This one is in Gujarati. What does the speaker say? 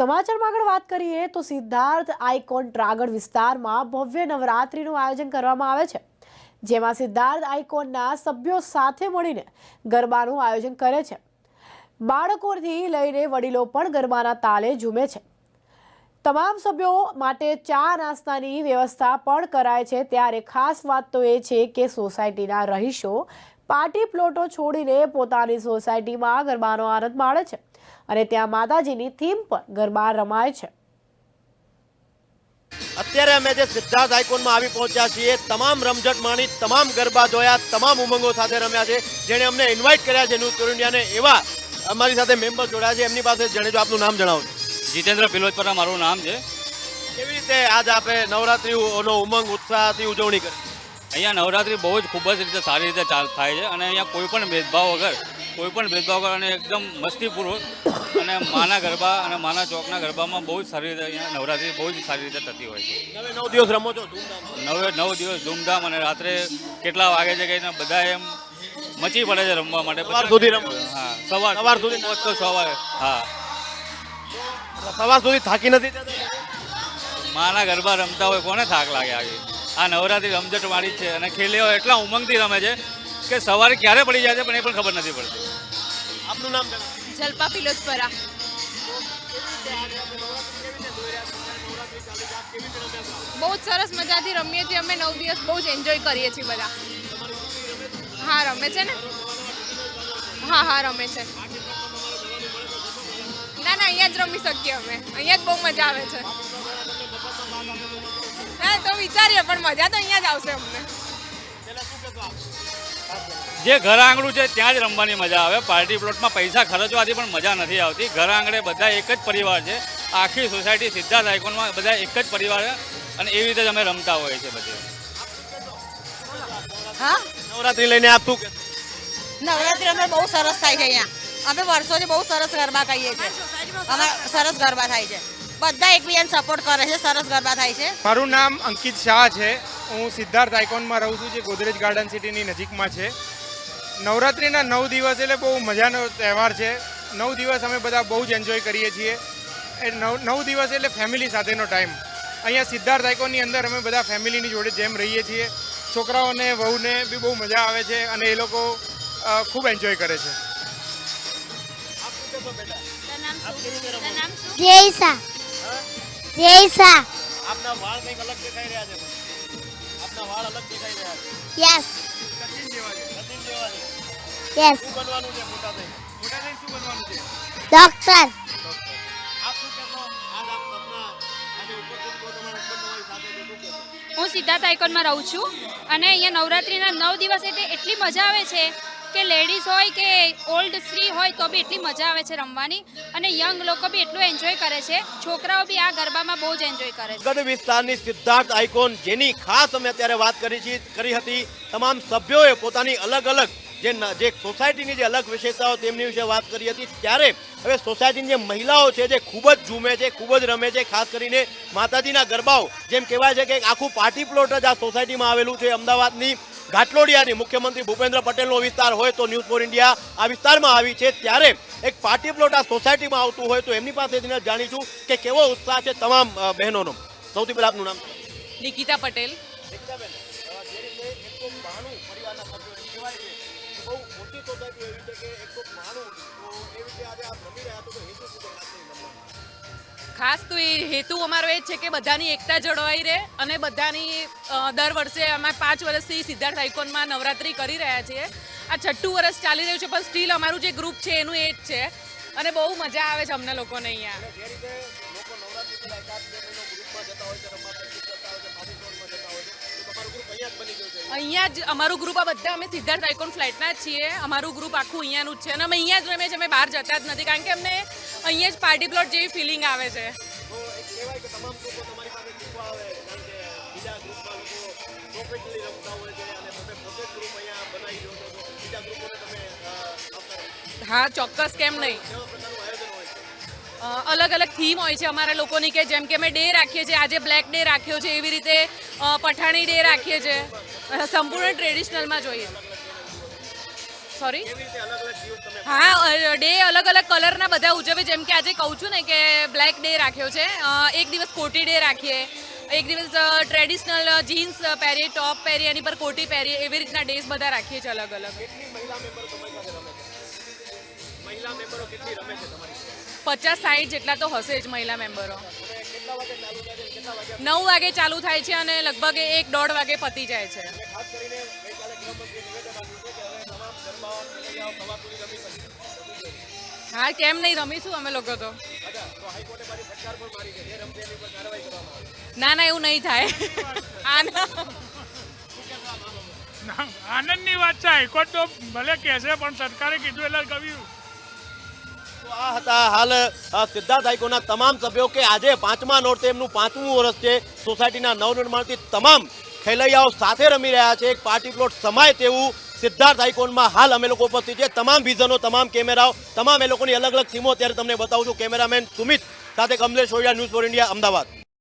સમાચારમાં આગળ વાત કરીએ તો સિદ્ધાર્થ આઇકોન ટ્રાગડ વિસ્તારમાં ભવ્ય નવરાત્રિનું આયોજન કરવામાં આવે છે, જેમાં સિદ્ધાર્થ આઇકોનના સભ્યો સાથે મળીને ગરબાનું આયોજન કરે છે. બાળકોથી લઈને વડીલો પણ ગરબાના તાલે ઝૂમે છે. તમામ સભ્યો માટે ચા નાસ્તાની વ્યવસ્થા પણ કરાય છે. ત્યારે ખાસ વાત તો એ છે કે સોસાયટીના રહીશો પાર્ટી પ્લોટો છોડીને પોતાની સોસાયટીમાં ગરબાનો આનંદ માણે છે. અને ત્યાં માતાજીની થીમ પર ગરબા રમાય છે. અત્યારે અમે જે સિદ્ધાર્થ આઇકોનમાં આવી પહોંચ્યા છીએ તમામ રમઝટ માણી તમામ ગરબા જોયા તમામ ઉમંગો સાથે રમ્યા છે. જેણે અમને ઇન્વાઇટ કર્યા છે ન્યૂઝ ઇન્ડિયાને એવા અમારી સાથે મેમ્બર જોડાયા છે. એમની પાસે જણેજો આપનું નામ જણાવો. જીતેન્દ્ર પિલોચપરા મારું નામ છે. કેવી રીતે આજ આપણે નવરાત્રીનો ઉમંગ ઉત્સાહથી ઉજવણી કરી? અહીંયા નવરાત્રિ બહુ જ ખૂબ જ રીતે સારી રીતે ચાલ થાય છે અને અહીંયા કોઈ પણ ભેદભાવ વગર કોઈ પણ ભેદભાવ અને એકદમ મસ્તીપૂર્વક અને માના ગરબા અને માના ચોકના ગરબામાં બહુ જ સારી રીતે અહીંયા નવરાત્રિ બહુ જ સારી રીતે થતી હોય છે. નવ દિવસ રમો છો નવે નવ દિવસ ધૂમધામ અને રાત્રે કેટલા વાગે છે કે બધા એમ મચી પડે છે રમવા માટે. સવાર સુધી રમો. હા સવાર સવાર સુધી? તો સવારે હા. સવાર સુધી થાકી નથી માના ગરબા રમતા હોય કોને થાક લાગે આવી આ નવરાત્રિ રમઝટ વાળી છે અને ખેલીઓ એટલા ઉમંગથી રમે છે કે સવારે ક્યારે પડી જાય છે પણ એ પણ ખબર નથી પડતી. આપનું નામ જલપા પિલોચપરા બહુ જ સરસ મજાથી રમીએ છીએ અમે નવ દિવસ બહુ જ એન્જોય કરીએ છીએ બધા. હા રમે છે ને? હા હા રમે છે. ના ના અહીંયા જ રમી શકીએ અમે. અહીંયા જ બહુ મજા આવે છે. ના તો વિચારીએ પણ મજા તો અહીંયા જ આવશે અમને. જે ઘર આંગણું છે ત્યાં જ રમવાની મજા આવે. પાર્ટી પ્લોટમાં પૈસા ખર્ચવાથી પણ મજા નથી આવતી. ઘર આંગણે બધા એક જ પરિવાર છે. આખી સોસાયટી સિદ્ધાર્થ આઇકોનમાં બધા એક જ પરિવાર છે અને એવી રીતે જ અમે રમતા હોઈએ છીએ બધે. હા? નવરાત્રી લઈને આપતું નવરાત્રી અમે બહુ સરસ થાય છે અહીંયા. અમે વર્ષોથી બહુ સરસ ગરબા કહીએ છીએ. અમે સરસ ગરબા થાય છે. બધા એકબીજાને સપોર્ટ કરે છે સરસ ગરબા થાય છે. મારું નામ અંકિત શાહ છે. હું સિદ્ધાર્થ આઇકોનમાં રહું છું જે ગોદરેજ ગાર્ડન સિટીની નજીકમાં છે. નવરાત્રિના નવ દિવસ એટલે બહુ મજાનો તહેવાર છે. નવ દિવસ અમે બધા બહુ જ એન્જોય કરીએ છીએ. એ નવ નવ દિવસ એટલે ફેમિલી સાથેનો ટાઈમ અહીંયા સિદ્ધાર્થ આઇકોનની અંદર અમે બધા ફેમિલીની જોડે જેમ રહીએ છીએ. છોકરાઓને વહુને બી બહુ મજા આવે છે અને એ લોકો ખૂબ એન્જોય કરે છે. જયસા જયસા આપના વાળ કંઈક અલગ દેખાઈ રહ્યા છે. આપના વાળ અલગ દેખાઈ રહ્યા છે. યસ. યસ શું બનવાનું છે મોટા થઈને મોટા થઈને શું બનવાનું છે? ડોક્ટર આપ શું કહેશો? આજ આપ આપના આજે ઉપસ્થિત છો તમારા હસબન્ડ તમારી સાથે છે કહેશો. હું સિદ્ધાર્થ આઇકોનમાં રહું છું. અને અહીંયા નવરાત્રિના નવ દિવસ એટલે એટલી મજા આવે છે. કે લેડીઝ હોય કે ઓલ્ડ સ્ત્રી હોય તો બી એટલી મજા આવે છે રમવાની. અને યંગ લોકો બી એટલું એન્જોય કરે છે. છોકરાઓ બી આ ગરબામાં બહુ જ એન્જોય કરે છે. ગઢ વિસ્તારની સિદ્ધાર્થ આઇકોન જેની ખાસ અમે અત્યારે વાત કરી છે, કરી હતી, તમામ સભ્યોએ પોતાની અલગ અલગ જે જે સોસાયટીની જે અલગ વિશેષતાઓ તેમની વિશે વાત કરી હતી, ત્યારે હવે સોસાયટીની જે મહિલાઓ છે જે ખૂબ જ ઝૂમે છે, ખૂબ જ રમે છે, ખાસ કરીને માતાજીના ગરબાઓ, જેમ કહેવાય છે કે આખું પાર્ટી પ્લોટ જ આ સોસાયટીમાં આવેલું છે, અમદાવાદની ઘાટલોડિયાની મુખ્યમંત્રી ભૂપેન્દ્ર પટેલનો વિસ્તાર હોય તો ન્યૂઝ ફોર ઇન્ડિયા આ વિસ્તારમાં આવી છે. ત્યારે એક પાર્ટી પ્લોટ આ સોસાયટીમાં આવતું હોય તો એમની પાસેથી જાણીશું કે કેવો ઉત્સાહ છે તમામ બહેનોનો. સૌથી પહેલા આપનું નામ. નિકિતા પટેલ. નિકિતાબેન જે રીતે એકસો બાણું પરિવારના સભ્યો બહુ મોટી સોસાયટી એવી છે કે એકસો બાણું તો એ રીતે આજે આપ રમી રહ્યા તો હેતુ શું ખાસ તો એ હેતુ અમારો એ છે કે બધાની એકતા જળવાઈ રહે અને બધાની દર વર્ષે અમે પાંચ વર્ષથી સિદ્ધાર્થ આઇકોનમાં નવરાત્રી કરી રહ્યા છીએ. આ છઠ્ઠું વર્ષ ચાલી રહ્યું છે પણ સ્ટીલ અમારું જે ગ્રુપ છે એનું એ જ છે. અને બહુ મજા આવે છે અમને લોકોને અહીંયા. અહીંયા જ અમારું ગ્રુપ આ બધા અમે સિદ્ધાર્થ આઇકોન ફ્લાઇટના જ છીએ. અમારું ગ્રુપ આખું અહીંયાનું જ છે. અને અમે અહીંયા જ રમીએ છે. અમે બહાર જતા જ નથી. કારણ કે અમને અહીંયા જ પાર્ટી પ્લોટ જેવી ફિલિંગ આવે છે. હા ચોક્કસ કેમ નહીં. અલગ અલગ થીમ હોય છે? અમારા લોકોની કે જેમ કે અમે ડે રાખીએ છીએ. આજે બ્લેક ડે રાખ્યો છે. એવી રીતે પઠાણી ડે રાખીએ છીએ સંપૂર્ણ ટ્રેડિશનલમાં જોઈએ. સોરી હા ડે અલગ અલગ કલરના બધા ઉજવે જેમ કે આજે કહું છું ને કે બ્લેક ડે રાખ્યો છે. એક દિવસ કોટી ડે રાખીએ. એક દિવસ ટ્રેડિશનલ જીન્સ પહેરીએ, ટોપ પહેરીએ, એની પર કોટી પહેરીએ. એવી રીતના ડેઝ બધા રાખીએ છીએ અલગ અલગ. પચાસ સાઠ જેટલા તો હશે જ મહિલા મેમ્બરો. નવ વાગે ચાલુ થાય છે અને લગભગ એક દોઢ વાગે પતી જાય છે. હા કેમ નહીં રમીશું અમે લોકો તો. ના ના એવું નહીં થાય. આનંદ ના. આનંદની વાત છે હાઈકોર્ટ તો ભલે કહેશે પણ સરકારે કીધું એટલે કહ્યું આ હતા હાલ સિદ્ધાર્થ હાઈકોના તમામ સભ્યો કે આજે પાંચમા નોરતે એમનું પાંચમું વર્ષ છે. સોસાયટીના નવનિર્માણથી તમામ ખેલૈયાઓ સાથે રમી રહ્યા છે. એક પાર્ટી પ્લોટ સમાય તેવું સિદ્ધાર્થ હાઈકોનમાં હાલ અમે લોકો ઉપસ્થિત છે તમામ વિઝનો તમામ કેમેરાઓ, તમામ એ લોકોની અલગ અલગ સીમો અત્યારે તમને બતાવું છું. કેમેરામેન સુમિત, સાથે Kamlesh Odia news for India Ahmedabad.